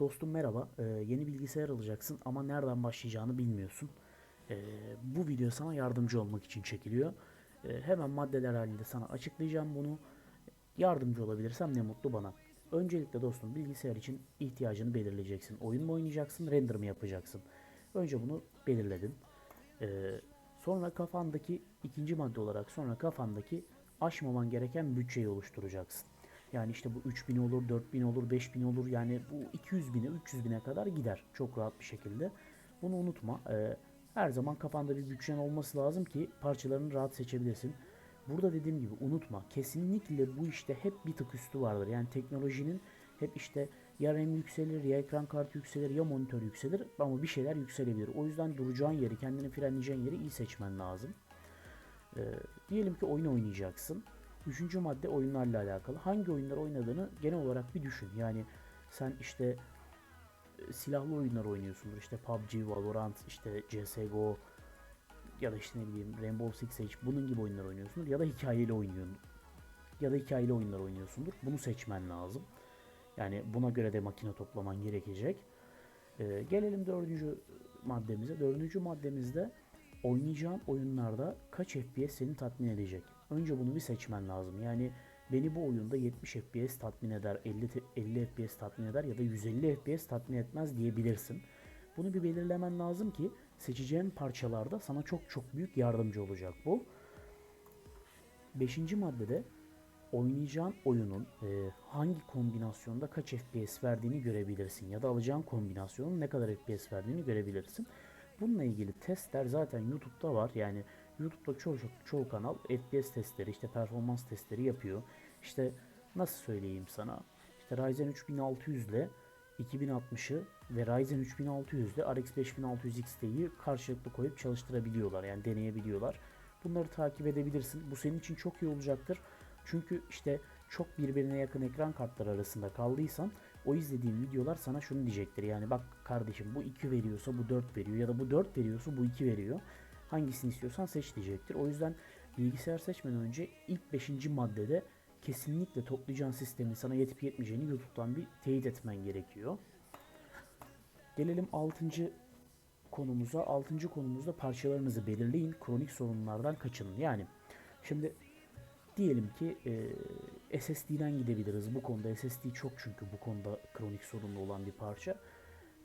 Dostum merhaba. Ee, yeni bilgisayar alacaksın ama nereden başlayacağını bilmiyorsun. Ee, bu video sana yardımcı olmak için çekiliyor. Ee, hemen maddeler halinde sana açıklayacağım bunu. Yardımcı olabilirsem ne mutlu bana. Öncelikle dostum bilgisayar için ihtiyacını belirleyeceksin. Oyun mu oynayacaksın, render mi yapacaksın? Önce bunu belirledin. Ee, sonra kafandaki ikinci madde olarak sonra kafandaki aşmaman gereken bütçeyi oluşturacaksın. Yani işte bu 3000 olur, 4000 olur, 5000 olur yani bu 200 bine, 300 bine kadar gider çok rahat bir şekilde. Bunu unutma. Ee, her zaman kafanda bir bütçen olması lazım ki parçalarını rahat seçebilesin. Burada dediğim gibi unutma. Kesinlikle bu işte hep bir tık üstü vardır. Yani teknolojinin hep işte ya RAM yükselir ya ekran kartı yükselir ya monitör yükselir ama bir şeyler yükselebilir. O yüzden duracağın yeri, kendini frenleyeceğin yeri iyi seçmen lazım. Ee, diyelim ki oyun oynayacaksın. Üçüncü madde oyunlarla alakalı. Hangi oyunlar oynadığını genel olarak bir düşün. Yani sen işte e, silahlı oyunlar oynuyorsundur. İşte PUBG, Valorant, işte CSGO ya da işte ne bileyim Rainbow Six Siege bunun gibi oyunlar oynuyorsundur. Ya da hikayeli oynuyorsun. Ya da hikayeli oyunlar oynuyorsundur. Bunu seçmen lazım. Yani buna göre de makine toplaman gerekecek. Ee, gelelim dördüncü maddemize. Dördüncü maddemizde oynayacağın oyunlarda kaç FPS seni tatmin edecek? Önce bunu bir seçmen lazım. Yani beni bu oyunda 70 FPS tatmin eder, 50, te- 50 FPS tatmin eder ya da 150 FPS tatmin etmez diyebilirsin. Bunu bir belirlemen lazım ki seçeceğin parçalarda sana çok çok büyük yardımcı olacak bu. Beşinci maddede oynayacağın oyunun e, hangi kombinasyonda kaç FPS verdiğini görebilirsin ya da alacağın kombinasyonun ne kadar FPS verdiğini görebilirsin. Bununla ilgili testler zaten YouTube'da var. Yani YouTube'da çoğu çoğu kanal FPS testleri, işte performans testleri yapıyor. İşte nasıl söyleyeyim sana? İşte Ryzen 3600 ile 2060'ı ve Ryzen 3600 ile RX 5600 XT'yi karşılıklı koyup çalıştırabiliyorlar. Yani deneyebiliyorlar. Bunları takip edebilirsin. Bu senin için çok iyi olacaktır. Çünkü işte çok birbirine yakın ekran kartları arasında kaldıysan o izlediğin videolar sana şunu diyecektir. Yani bak kardeşim bu 2 veriyorsa bu 4 veriyor ya da bu 4 veriyorsa bu 2 veriyor. Hangisini istiyorsan seç diyecektir. O yüzden bilgisayar seçmeden önce ilk 5. maddede kesinlikle toplayacağın sistemin sana yetip yetmeyeceğini YouTube'dan bir teyit etmen gerekiyor. Gelelim 6. konumuza. 6. konumuzda parçalarınızı belirleyin. Kronik sorunlardan kaçının. Yani şimdi diyelim ki e, SSD'den gidebiliriz. Bu konuda SSD çok çünkü bu konuda kronik sorunlu olan bir parça.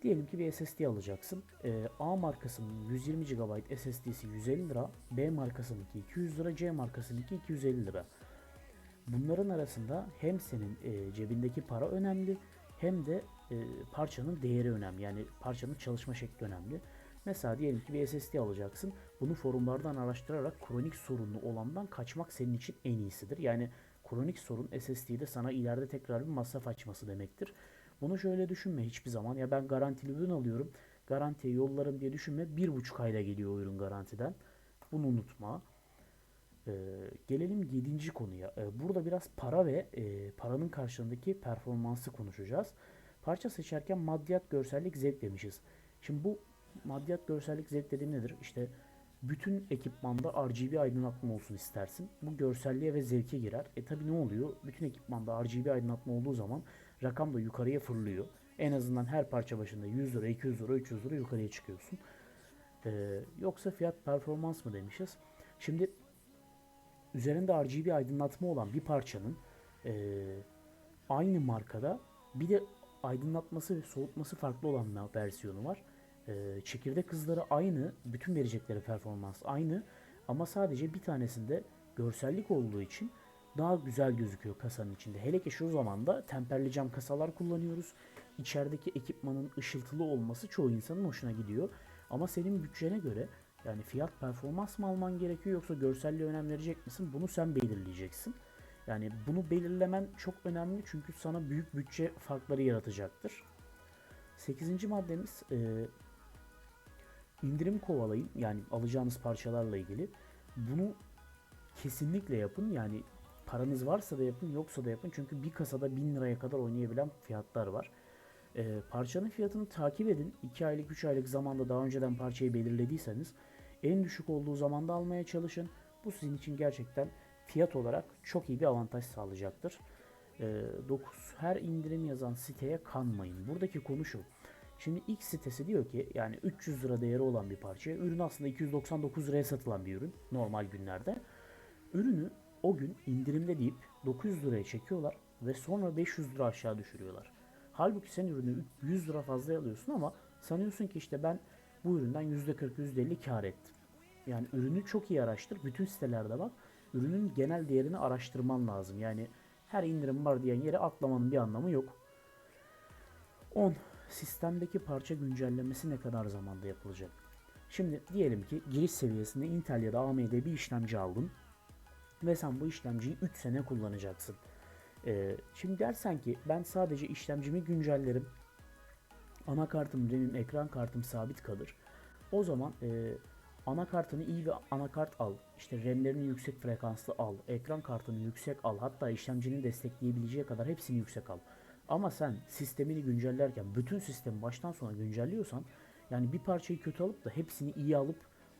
Diyelim ki bir SSD alacaksın. E, A markasının 120 GB SSD'si 150 lira, B markasınınki 200 lira, C markasınınki 250 lira. Bunların arasında hem senin e, cebindeki para önemli hem de e, parçanın değeri önemli. Yani parçanın çalışma şekli önemli. Mesela diyelim ki bir SSD alacaksın. Bunu forumlardan araştırarak kronik sorunlu olandan kaçmak senin için en iyisidir. Yani kronik sorun SSD'de sana ileride tekrar bir masraf açması demektir. Bunu şöyle düşünme hiçbir zaman. Ya ben garantili ürün alıyorum. Garantiye yollarım diye düşünme. Bir buçuk ayda geliyor ürün garantiden. Bunu unutma. Ee, gelelim 7. konuya. Ee, burada biraz para ve e, paranın karşılığındaki performansı konuşacağız. Parça seçerken maddiyat, görsellik, zevk demişiz. Şimdi bu maddiyat, görsellik, zevk dediğim nedir? İşte bütün ekipmanda RGB aydınlatma olsun istersin. Bu görselliğe ve zevke girer. E tabi ne oluyor? Bütün ekipmanda RGB aydınlatma olduğu zaman rakam da yukarıya fırlıyor. En azından her parça başında 100 lira, 200 lira, 300 lira yukarıya çıkıyorsun. Ee, yoksa fiyat performans mı demişiz? Şimdi üzerinde RGB aydınlatma olan bir parçanın eee, aynı markada bir de aydınlatması ve soğutması farklı olan bir versiyonu var. Eee çekirdek hızları aynı, bütün verecekleri performans aynı ama sadece bir tanesinde görsellik olduğu için daha güzel gözüküyor kasanın içinde. Hele ki şu zamanda temperli cam kasalar kullanıyoruz. İçerideki ekipmanın ışıltılı olması çoğu insanın hoşuna gidiyor. Ama senin bütçene göre yani fiyat performans mı alman gerekiyor yoksa görselliğe önem verecek misin? Bunu sen belirleyeceksin. Yani bunu belirlemen çok önemli çünkü sana büyük bütçe farkları yaratacaktır. 8. maddemiz e, indirim kovalayın. Yani alacağınız parçalarla ilgili. Bunu kesinlikle yapın. Yani paranız varsa da yapın yoksa da yapın. Çünkü bir kasada 1000 liraya kadar oynayabilen fiyatlar var. Ee, parçanın fiyatını takip edin. 2 aylık 3 aylık zamanda daha önceden parçayı belirlediyseniz en düşük olduğu zamanda almaya çalışın. Bu sizin için gerçekten fiyat olarak çok iyi bir avantaj sağlayacaktır. e, 9 her indirim yazan siteye kanmayın. Buradaki konu şu. Şimdi X sitesi diyor ki yani 300 lira değeri olan bir parça. Ürün aslında 299 liraya satılan bir ürün normal günlerde. Ürünü o gün indirimde deyip 900 liraya çekiyorlar ve sonra 500 lira aşağı düşürüyorlar. Halbuki sen ürünü 100 lira fazla alıyorsun ama sanıyorsun ki işte ben bu üründen %40 %50 kar ettim. Yani ürünü çok iyi araştır. Bütün sitelerde bak. Ürünün genel değerini araştırman lazım. Yani her indirim var diyen yere atlamanın bir anlamı yok. 10. Sistemdeki parça güncellemesi ne kadar zamanda yapılacak? Şimdi diyelim ki giriş seviyesinde Intel ya da AMD bir işlemci aldın ve sen bu işlemciyi 3 sene kullanacaksın. Ee, şimdi dersen ki ben sadece işlemcimi güncellerim. Anakartım, RAM'im, ekran kartım sabit kalır. O zaman e, anakartını iyi bir anakart al. İşte RAM'lerini yüksek frekanslı al. Ekran kartını yüksek al. Hatta işlemcinin destekleyebileceği kadar hepsini yüksek al. Ama sen sistemini güncellerken bütün sistemi baştan sona güncelliyorsan yani bir parçayı kötü alıp da hepsini iyi alıp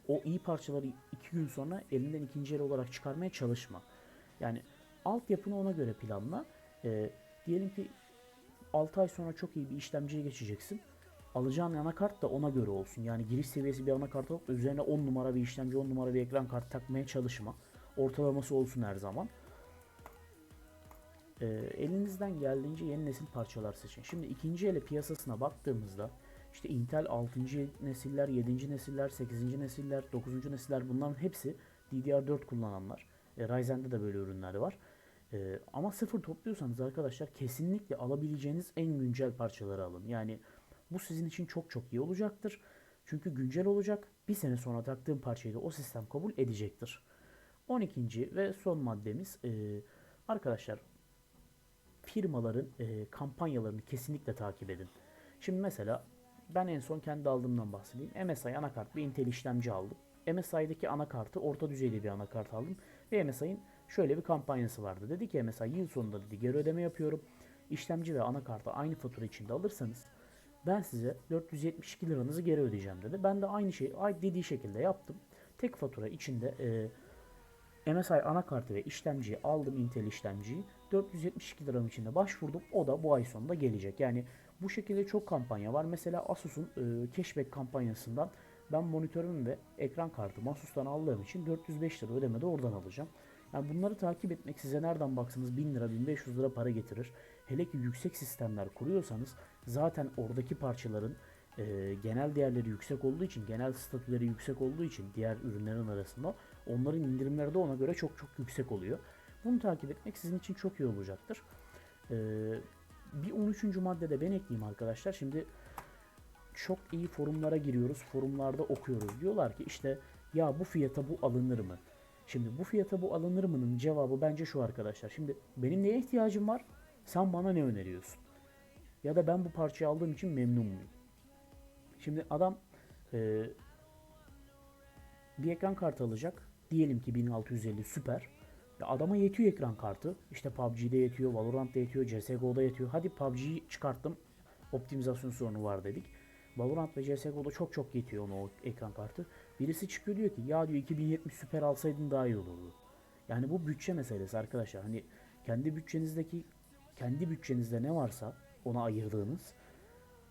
o iyi parçaları iki gün sonra elinden ikinci el olarak çıkarmaya çalışma. Yani altyapını ona göre planla. Ee, diyelim ki 6 ay sonra çok iyi bir işlemciye geçeceksin. Alacağın anakart da ona göre olsun. Yani giriş seviyesi bir anakart alıp üzerine 10 numara bir işlemci, 10 numara bir ekran kartı takmaya çalışma. Ortalaması olsun her zaman. Ee, elinizden geldiğince yeni nesil parçalar seçin. Şimdi ikinci ele piyasasına baktığımızda işte Intel 6. nesiller, 7. nesiller, 8. nesiller, 9. nesiller bunların hepsi DDR4 kullananlar. E, Ryzen'de de böyle ürünler var. E, ama sıfır topluyorsanız arkadaşlar kesinlikle alabileceğiniz en güncel parçaları alın. Yani bu sizin için çok çok iyi olacaktır. Çünkü güncel olacak. Bir sene sonra taktığım parçayı da o sistem kabul edecektir. 12. ve son maddemiz e, arkadaşlar firmaların e, kampanyalarını kesinlikle takip edin. Şimdi mesela ben en son kendi aldığımdan bahsedeyim. MSI anakart bir Intel işlemci aldım. MSI'deki anakartı orta düzeyli bir anakart aldım. Ve MSI'nin şöyle bir kampanyası vardı. Dedi ki MSI yıl sonunda dedi geri ödeme yapıyorum. İşlemci ve anakartı aynı fatura içinde alırsanız ben size 472 liranızı geri ödeyeceğim dedi. Ben de aynı şeyi dediği şekilde yaptım. Tek fatura içinde e, MSI anakartı ve işlemciyi aldım Intel işlemciyi. 472 liram içinde başvurdum. O da bu ay sonunda gelecek. Yani bu şekilde çok kampanya var. Mesela Asus'un e, cashback kampanyasından ben monitörüm ve ekran kartımı Asus'tan aldığım için 405 lira ödeme de oradan alacağım. Yani bunları takip etmek size nereden baksanız 1000 lira 1500 lira para getirir. Hele ki yüksek sistemler kuruyorsanız zaten oradaki parçaların e, genel değerleri yüksek olduğu için, genel statüleri yüksek olduğu için diğer ürünlerin arasında onların indirimleri de ona göre çok çok yüksek oluyor. Bunu takip etmek sizin için çok iyi olacaktır. Ee, bir 13. maddede ben ekleyeyim arkadaşlar. Şimdi çok iyi forumlara giriyoruz. Forumlarda okuyoruz. Diyorlar ki işte ya bu fiyata bu alınır mı? Şimdi bu fiyata bu alınır mı'nın cevabı bence şu arkadaşlar. Şimdi benim neye ihtiyacım var? Sen bana ne öneriyorsun? Ya da ben bu parçayı aldığım için memnun muyum? Şimdi adam e, bir ekran kartı alacak. Diyelim ki 1650 süper. Ya adama yetiyor ekran kartı. İşte PUBG'de yetiyor, Valorant'ta yetiyor, CSGO'da yetiyor. Hadi PUBG'yi çıkarttım. Optimizasyon sorunu var dedik. Valorant ve CSGO'da çok çok yetiyor ona o ekran kartı. Birisi çıkıyor diyor ki ya diyor 2070 süper alsaydın daha iyi olurdu. Yani bu bütçe meselesi arkadaşlar. Hani kendi bütçenizdeki kendi bütçenizde ne varsa ona ayırdığınız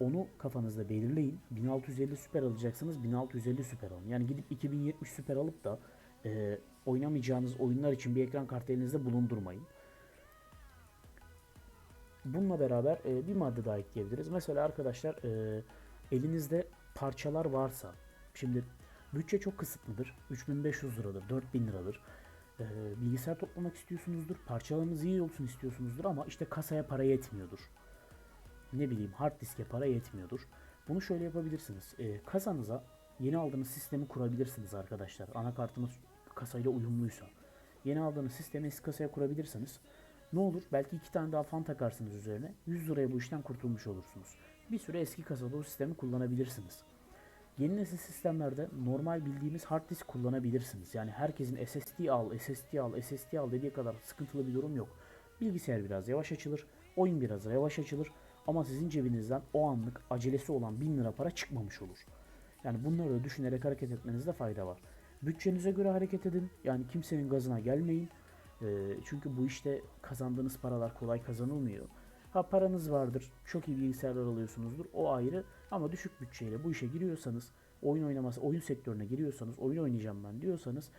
onu kafanızda belirleyin. 1650 süper alacaksınız 1650 süper alın. Yani gidip 2070 süper alıp da e, oynamayacağınız oyunlar için bir ekran kartı elinizde bulundurmayın. Bununla beraber e, bir madde daha ekleyebiliriz. Mesela arkadaşlar e, elinizde parçalar varsa şimdi bütçe çok kısıtlıdır. 3500 liradır, 4000 liradır. E, bilgisayar toplamak istiyorsunuzdur. Parçalarınız iyi olsun istiyorsunuzdur ama işte kasaya para yetmiyordur. Ne bileyim hard diske para yetmiyordur. Bunu şöyle yapabilirsiniz. E, kasanıza yeni aldığınız sistemi kurabilirsiniz arkadaşlar. Anakartınız kasayla uyumluysa. Yeni aldığınız sistemi eski kasaya kurabilirsiniz. Ne olur? Belki iki tane daha fan takarsınız üzerine. 100 liraya bu işten kurtulmuş olursunuz. Bir süre eski kasada o sistemi kullanabilirsiniz. Yeni nesil sistemlerde normal bildiğimiz hard disk kullanabilirsiniz. Yani herkesin SSD al, SSD al, SSD al dediği kadar sıkıntılı bir durum yok. Bilgisayar biraz yavaş açılır, oyun biraz yavaş açılır ama sizin cebinizden o anlık acelesi olan 1000 lira para çıkmamış olur. Yani bunları da düşünerek hareket etmenizde fayda var. Bütçenize göre hareket edin. Yani kimsenin gazına gelmeyin. E, çünkü bu işte kazandığınız paralar kolay kazanılmıyor. Ha paranız vardır, çok iyi bilgisayarlar alıyorsunuzdur, o ayrı. Ama düşük bütçeyle bu işe giriyorsanız, oyun oynaması, oyun sektörüne giriyorsanız, oyun oynayacağım ben diyorsanız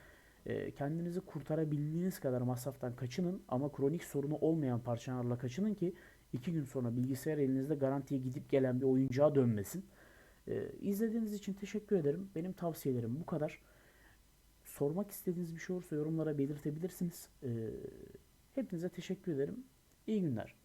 e, kendinizi kurtarabildiğiniz kadar masraftan kaçının ama kronik sorunu olmayan parçalarla kaçının ki iki gün sonra bilgisayar elinizde garantiye gidip gelen bir oyuncağa dönmesin. E, izlediğiniz için teşekkür ederim. Benim tavsiyelerim bu kadar. Sormak istediğiniz bir şey olursa yorumlara belirtebilirsiniz. E, hepinize teşekkür ederim. İyi günler.